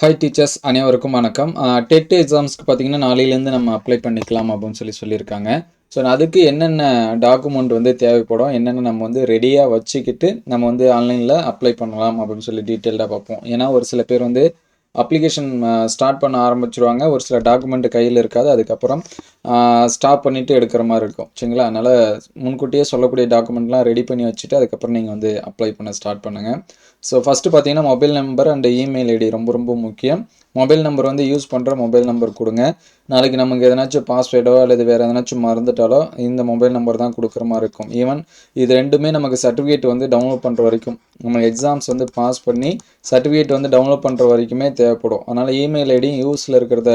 Hi teachers அனைவருக்கும் வணக்கம். Dead எக்ஸாம்ஸ்க்கு பார்த்தீங்கன்னா நாளையிலேருந்து நம்ம அப்ளை பண்ணிக்கலாம் அப்படின்னு சொல்லி சொல்லியிருக்காங்க. ஸோ அதுக்கு என்னென்ன டாக்குமெண்ட் வந்து தேவைப்படும் என்னென்ன நம்ம வந்து ரெடியாக வச்சுக்கிட்டு நம்ம வந்து ஆன்லைனில் அப்ளை பண்ணலாம் அப்படின்னு சொல்லி டீட்டெயில்டாக பார்ப்போம். ஏன்னா ஒரு சில பேர் வந்து அப்ளிகேஷன் ஸ்டார்ட் பண்ண ஆரம்பிச்சிருவாங்க. ஒரு சில டாக்குமெண்ட் கையில் இருக்காது. அதுக்கப்புறம் ஸ்டாப் பண்ணிவிட்டு எடுக்கிற மாதிரி இருக்கும். சரிங்களா? அதனால் முன்கூட்டியே சொல்லக்கூடிய டாக்குமெண்ட்லாம் ரெடி பண்ணி வச்சுட்டு அதுக்கப்புறம் நீங்கள் வந்து அப்ளை பண்ண ஸ்டார்ட் பண்ணுங்கள் ஸோ ஃபஸ்ட்டு பார்த்தீங்கன்னா mobile number and email ID ரொம்ப ரொம்ப முக்கியம். மொபைல் நம்பர் வந்து யூஸ் பண்ணுற மொபைல் நம்பர் கொடுங்க. நாளைக்கு நமக்கு எதனாச்சும் பாஸ்வேர்டோ அல்லது வேறு எதனாச்சும் மறந்துட்டாலோ இந்த மொபைல் நம்பர் தான் கொடுக்குற மாதிரி இருக்கும். ஈவன் இது ரெண்டுமே நமக்கு சர்டிஃபிகேட் வந்து டவுன்லோட் பண்ணுற வரைக்கும். நம்ம எக்ஸாம்ஸ் வந்து பாஸ் பண்ணி சர்டிஃபிகேட் வந்து டவுன்லோட் பண்ணுற வரைக்குமே தேவைப்படும். அதனால் இமெயில் ஐடியும் யூஸில் இருக்கிறத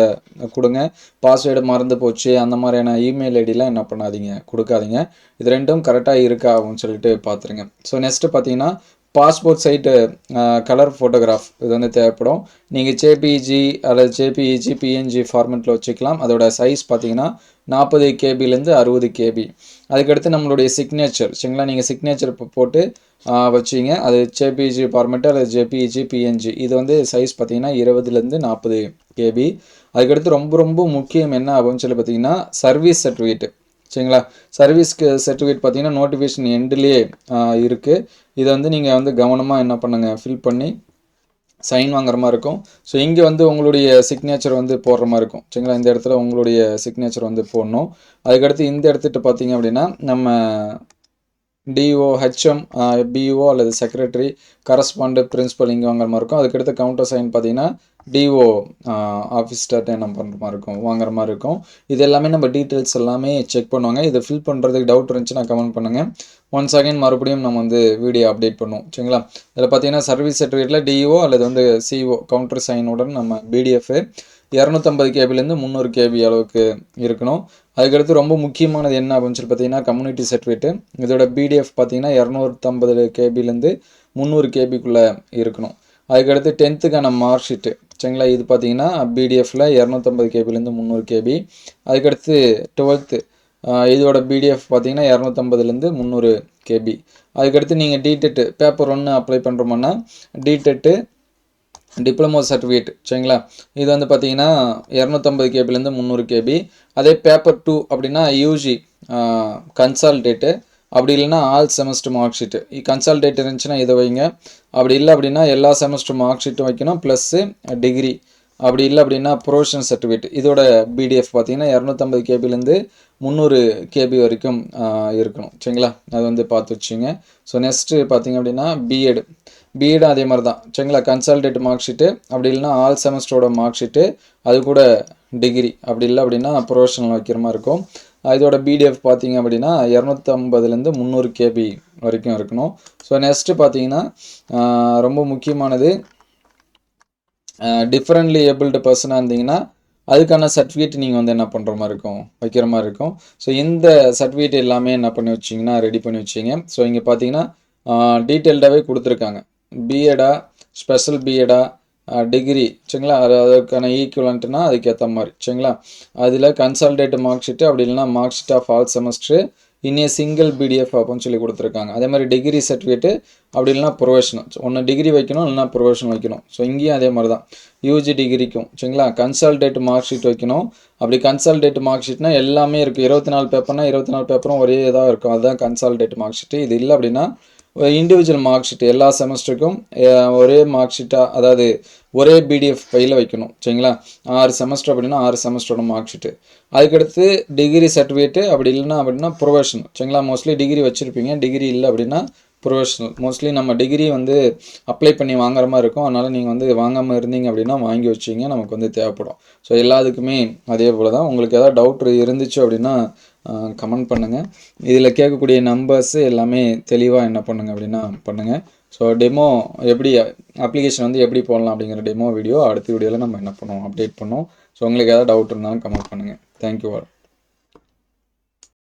கொடுங்க. பாஸ்வேர்டு மறந்து போச்சு அந்த மாதிரியான இமெயில் ஐடிலாம் என்ன பண்ணாதீங்க? கொடுக்காதீங்க. இது ரெண்டும் கரெக்டாக இருக்கா அப்படின்னு சொல்லிட்டு பார்த்துருங்க ஸோ நெக்ஸ்ட்டு பார்த்தீங்கன்னா பாஸ்போர்ட் சைட்டு கலர் ஃபோட்டோகிராஃப் இது வந்து தேவைப்படும். நீங்கள் ஜேபிஜி அல்லது ஜேபிஇஜி பிஎன்ஜி ஃபார்மெட்டில் வச்சுக்கலாம். அதோட சைஸ் பார்த்தீங்கன்னா நாற்பது கேபிலேருந்து அறுபது கேபி அதுக்கடுத்து நம்மளுடைய சிக்னேச்சர் சரிங்களா? நீங்கள் சிக்னேச்சர் போட்டு வச்சிங்க. அது ஜேபிஜி ஃபார்மெட்டு அல்லது ஜேபிஇஜி பிஎன்ஜி இது வந்து சைஸ் பார்த்தீங்கன்னா இருபதுலேருந்து நாற்பது கேபி அதுக்கடுத்து ரொம்ப ரொம்ப முக்கியம் என்ன அப்படின்னு சொல்லி பார்த்தீங்கன்னா சர்வீஸ் சர்டிஃபிகேட்டு சரிங்களா? சர்வீஸ்க்கு சர்டிஃபிகேட் பார்த்தீங்கன்னா நோட்டிஃபிகேஷன் எண்டுலேயே இருக்குது இதை வந்து நீங்கள் வந்து கவனமாக என்ன பண்ணுங்கள் ஃபில் பண்ணி சைன் வாங்குற மாதிரி இருக்கும். ஸோ இங்கே வந்து உங்களுடைய சிக்னேச்சர் வந்து போடுற மாதிரி இருக்கும். சரிங்களா? இந்த இடத்துல உங்களுடைய சிக்னேச்சர் வந்து போடணும். அதுக்கடுத்து இந்த இடத்துட்டு பார்த்தீங்க அப்படின்னா நம்ம டிஓ ஹெச்எம் பிஓ அல்லது செக்ரட்டரி கரஸ்பாண்டு பிரின்ஸிபல் இங்கே வாங்குற மாதிரி இருக்கும். அதுக்கடுத்து கவுண்டர் சைன் பார்த்தீங்கன்னா டிஓ ஆஃபீஸ்டர்ட்ட என்ன பண்ணுற மாதிரி இருக்கும். வாங்குற மாதிரி இருக்கும். இது எல்லாமே நம்ம டீட்டெயில்ஸ் எல்லாமே செக் பண்ணுவாங்க. இதை ஃபில் பண்ணுறதுக்கு டவுட் இருந்துச்சுன்னா கமெண்ட் பண்ணுங்கள் ஒன்ஸ் அகைன் மறுபடியும் நம்ம வந்து வீடியோ அப்டேட் பண்ணுவோம். சரிங்களா? இதில் பார்த்தீங்கன்னா சர்வீஸ் சர்டிஃபிகேட்டில் டிஓ அல்லது வந்து சிஓ கவுண்டர் சைனுடன் நம்ம பிடிஎஃப் இரநூத்தம்பது கேபிலேருந்து முந்நூறு கேபி அளவுக்கு இருக்கணும். அதுக்கடுத்து ரொம்ப முக்கியமானது என்ன அப்படின்னு சொல்லி பார்த்தீங்கன்னா கம்யூனிட்டி சர்டிஃபிகேட்டு இதோட பிடிஎஃப் பார்த்தீங்கன்னா இரநூத்தம்பது கேபிலேருந்து முந்நூறு கேபிக்குள்ளே இருக்கணும். அதுக்கடுத்து டென்த்துக்கான மார்க் ஷீட்டு சரிங்களா? இது பார்த்தீங்கன்னா பிடிஎஃப்பில் இரநூத்தம்பது கேபிலேருந்து முந்நூறு கேபி. அதுக்கடுத்து டுவெல்த்து இதோட பிடிஎஃப் பார்த்தீங்கன்னா இரநூத்தம்பதுலேருந்து முந்நூறு கேபி. அதுக்கடுத்து நீங்கள் டிடெட்டு பேப்பர் ஒன்று அப்ளை பண்ணுறோம்னா டிடெட்டு டிப்ளமோ சர்டிஃபிகேட் சரிங்களா? இது வந்து பார்த்தீங்கன்னா இரநூத்தம்பது கேபிலேருந்து முந்நூறு கேபி அதே பேப்பர் டூ அப்படின்னா யூஜி கன்சால்டேட்டு அப்படி இல்லைன்னா all semester mark sheet consolidated இருந்துச்சுன்னா இதை வைங்க. அப்படி இல்லை அப்படின்னா எல்லா செமஸ்டர் மார்க் ஷீட்டும் வைக்கணும் ப்ளஸ்ஸு டிகிரி அப்படி இல்லை அப்படின்னா ப்ரொஃபஷனல் சர்டிஃபிகேட் இதோட பிடிஎஃப் பார்த்தீங்கன்னா இரநூத்தம்பது கேபிலேருந்து முந்நூறு கேபி வரைக்கும் இருக்கணும் சரிங்களா? அது வந்து பார்த்து வச்சுங்க ஸோ நெக்ஸ்ட்டு பார்த்தீங்க அப்படின்னா பிஎட் பிஎடும் அதே மாதிரி தான் சரிங்களா கன்சல்டேட் மார்க் ஷீட்டு அப்படி இல்லைன்னா ஆல் செமஸ்டரோட மார்க் ஷீட்டு அது கூட டிகிரி அப்படி இல்லை அப்படின்னா ப்ரொஃபஷனல் வைக்கிற மாதிரி இருக்கும். இதோட பிடிஎஃப் பார்த்தீங்க அப்படின்னா இரநூத்தம்பதுலேருந்து முந்நூறு கேபி வரைக்கும் இருக்கணும். ஸோ நெக்ஸ்ட்டு பார்த்தீங்கன்னா ரொம்ப முக்கியமானது டிஃப்ரெண்ட்லி ஏபிள்டு பர்சனாக இருந்தீங்கன்னா அதுக்கான சர்டிஃபிகேட் நீங்கள் வந்து என்ன பண்ணுற மாதிரி இருக்கும்? வைக்கிற மாதிரி இருக்கும். ஸோ இந்த சர்டிஃபிகேட் எல்லாமே என்ன பண்ணி வச்சிங்கன்னா ரெடி பண்ணி வச்சிங்க. ஸோ இங்கே பார்த்தீங்கன்னா டீட்டெயில்டாகவே கொடுத்துருக்காங்க. பிஎடா ஸ்பெஷல் பிஎடா டிகிரி சரிங்களா? அது அதுக்கான ஈக்குவலண்ட்னா அதுக்கேற்ற மாதிரி சரிங்களா? அதில் கன்சால்டேட் மார்க் ஷீட்டு அப்படி இல்லைனா mark sheet of all semester இன்னே single PDF அப்படின்னு சொல்லி கொடுத்துருக்காங்க. அதே மாதிரி டிகிரி சர்டிஃபிகேட்டு அப்படி இல்லைனா ப்ரொஃபஷனல் ஒன்று டிகிரி வைக்கணும் இல்லைனா ப்ரொஃபஷனல் வைக்கணும். ஸோ இங்கேயும் அதே மாதிரி தான். யூஜி டிகிரிக்கும் சரிங்களா? கன்சால்டேட் மார்க் ஷீட் வைக்கணும். அப்படி கன்சல்டேட் மார்க் ஷீட்னா எல்லாமே இருக்குது இருபத்தி நாலு பேப்பர்னா இருபத்தி நாலு பேப்பரும் ஒரே இதாக இருக்கும். அதுதான் கன்சால்டேட் மார்க் ஷீட்டு இது இல்லை அப்படின்னா இண்டிவிஜுவல் மார்க் ஷீட் எல்லா செமஸ்டருக்கும் ஒரே மார்க் ஷீட்டாக அதாவது ஒரே பிடிஎஃப் ஃபைலில் வைக்கணும். சரிங்களா? ஆறு செமஸ்டர் அப்படின்னா ஆறு செமஸ்டரோட மார்க் ஷீட்டு அதுக்கடுத்து டிகிரி சர்டிஃபிகேட்டு அப்படி இல்லைன்னா அப்படின்னா ப்ரொவேஷன் சரிங்களா? மோஸ்ட்லி டிகிரி வச்சுருப்பீங்க. டிகிரி இல்லை அப்படின்னா ப்ரொஃபஷனல் மோஸ்ட்லி நம்ம டிகிரி வந்து அப்ளை பண்ணி வாங்குற மாதிரி இருக்கும். அதனால் நீங்கள் வந்து வாங்காமல் இருந்தீங்க அப்படின்னா வாங்கி வச்சிங்க. நமக்கு வந்து தேவைப்படும். ஸோ எல்லாத்துக்குமே அதே போல் தான் உங்களுக்கு எதாவது டவுட் இருந்துச்சு அப்படின்னா கமெண்ட் பண்ணுங்கள் இதில் கேட்கக்கூடிய நம்பர்ஸு எல்லாமே தெளிவாக என்ன பண்ணுங்கள் அப்படின்னா பண்ணுங்கள் ஸோ டெமோ எப்படி அப்ளிகேஷன் வந்து எப்படி போடலாம் அப்படிங்கிற டெமோ வீடியோ அடுத்த வீடியோவில் நம்ம என்ன பண்ணுவோம் அப்டேட் பண்ணுவோம். ஸோ உங்களுக்கு ஏதாவது டவுட் இருந்தாலும் கமெண்ட் பண்ணுங்கள் தேங்க்யூ ஆல்